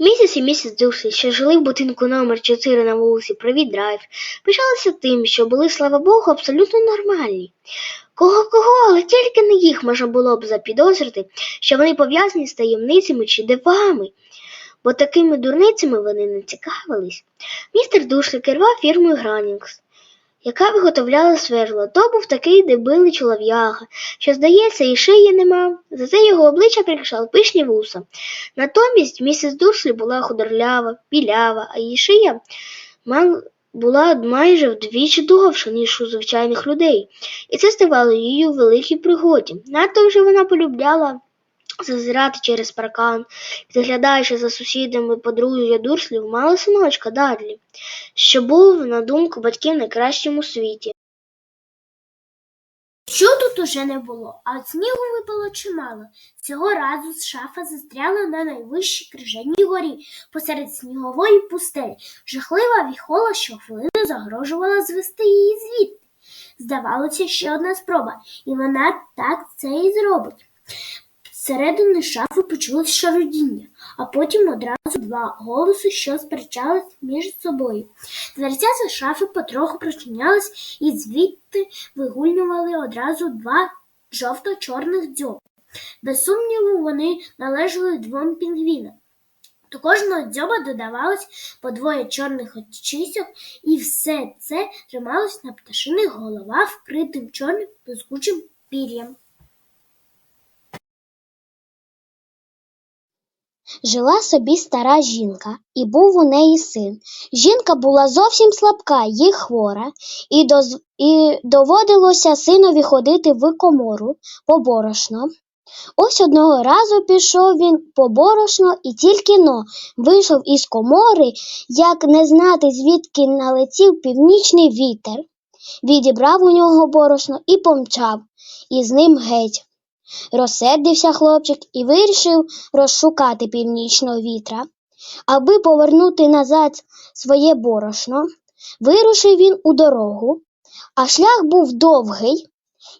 Місяць і місяць Дюші, що жили в будинку номер 4 на вулиці Привіт Драйв, пишалися тим, що були, слава Богу, абсолютно нормальні. Кого кого, але тільки не їх можна було б запідозрити, що вони пов'язані з таємницями чи дивами, бо такими дурницями вони не цікавились. Містер Душлі керував фірмою Гранінгс, яка виготовляла свердло. То був такий дебилий чолов'яга, що, здається, і шиї не мав, зате його обличчя прикрашали пишні вуса. Натомість місіс Дурслі була худорлява, білява, а її шия мал- була майже вдвічі довша, ніж у звичайних людей, і це ставало її у великій пригоді. Надто вже вона полюбляла зазирати через паркан, підглядаючи за сусідами подругою Дурслів, мала синочка Дадлі, що був, на думку батьків, найкращим у світі. Що тут уже не було, а от снігу випало чимало. Цього разу шафа застряла на найвищій крижаній горі посеред снігової пустелі. Жахлива віхола щохвилини загрожувала звести її звідти. Здавалося, ще одна спроба, і вона так це і зробить. Зсередини шафи почулось шарудіння, а потім одразу два голоси, що сперечались між собою. Дверця шафи потроху прочинялись, і звідти вигульнювали одразу два жовто-чорних дзьоби. Без сумніву, вони належали двом пінгвінам. До кожного дзьоба додавалось по двоє чорних очисок, і все це трималось на пташиних головах, вкритим чорним блискучим пір'ям. Жила собі стара жінка, і був у неї син. Жінка була зовсім слабка й хвора, і, доз... і доводилося синові ходити в комору по борошно. Ось одного разу пішов він по борошно і тільки но вийшов із комори, як не знати, звідки налетів північний вітер, відібрав у нього борошно і помчав із ним геть. Розсердився хлопчик і вирішив розшукати північного вітра. Аби повернути назад своє борошно, вирушив він у дорогу, а шлях був довгий.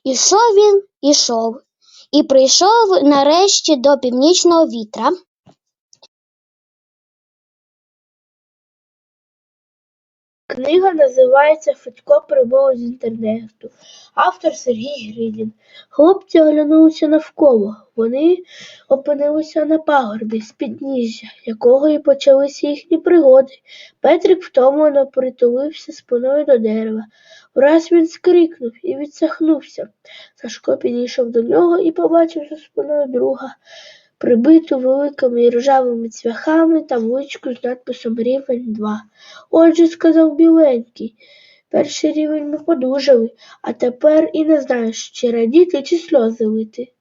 Ішов він, ішов, і прийшов нарешті до північного вітра. Книга називається Федько прибув з інтернету. Автор Сергій Гридін. Хлопці оглянулися навколо. Вони опинилися на пагорбі з підніжжя, якого і почалися їхні пригоди. Петрик втомлено притулився спиною до дерева. Враз він скрикнув і відсахнувся. Сашко підійшов до нього і побачив за спиною друга, прибиту великими ржавими цвяхами табличку з надписом Рівень 2. Отже, сказав біленький, перший рівень ми подужали, а тепер і не знаєш, чи радіти, чи сльози лити.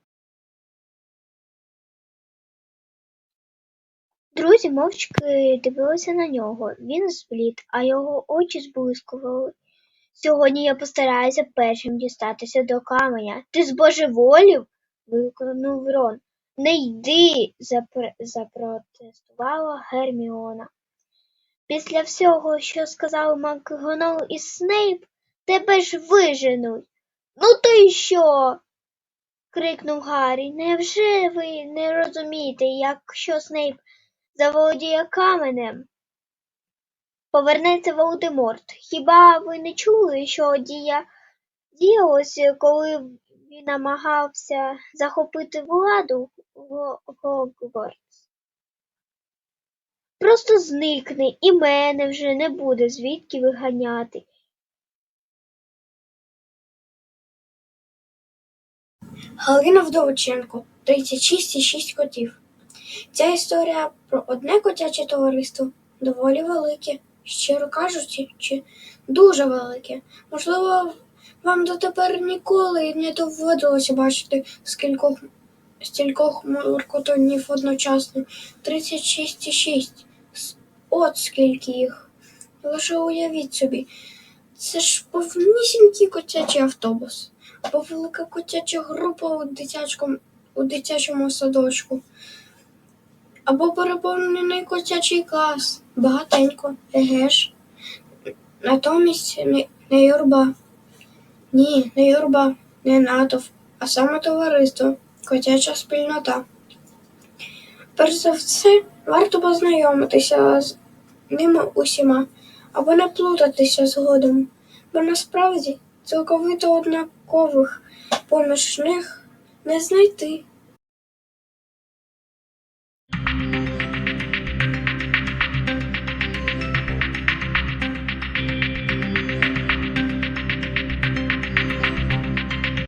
Друзі мовчки дивилися на нього. Він зблід, а його очі зблискували. Сьогодні я постараюся першим дістатися до каменя. Ти збожеволів? вигукнув Рон. Не йди, запр... запротестувала Герміона. Після всього, що сказали МакГонагал і Снейп, тебе ж виженуть. Ну й що? крикнув Гаррі. Невже ви не розумієте, якщо Снейп заволодіє каменем? Повернеться Володиморт. Хіба ви не чули, що дія діялося, коли він намагався захопити владу Гогвартс? Просто зникне, і мене вже не буде звідки виганяти. Галина Вдовиченко, 36 і 6 котів. Ця історія про одне котяче товариство доволі велике, щиро кажучи, чи дуже велике. Можливо, вам дотепер ніколи не доводилося бачити скількох, стількох муркотонів одночасно. 36 і 6. С- От скільки їх. Лише уявіть собі, це ж повнісінький котячий автобус або велика котяча група у дитячому, у дитячому садочку, або переповнений котячий клас, багатенько, еге ж. Натомість не, не юрба. Ні, не юрба, не натовп, а саме товариство, котяча спільнота. Перш за все, Варто познайомитися з ними усіма, або не плутатися згодом, бо насправді цілковито однакових поміж них не знайти.